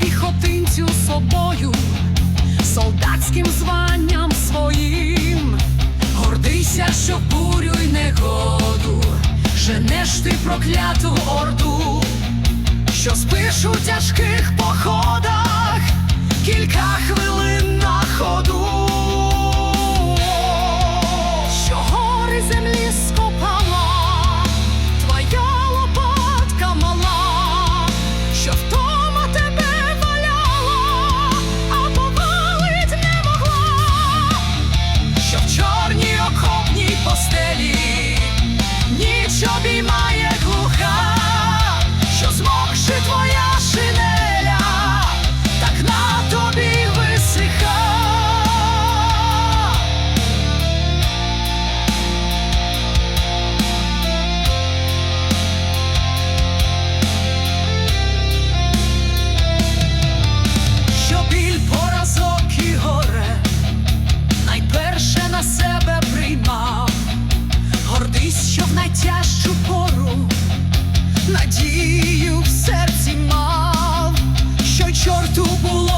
Піхотинцю собою, солдатським званням своїм. Гордися, що бурю й негоду, женеш ти прокляту орду, що спиш у тяжких походах, кілька хвилин на ходу, що пору. Надію в серці мав, що чорту було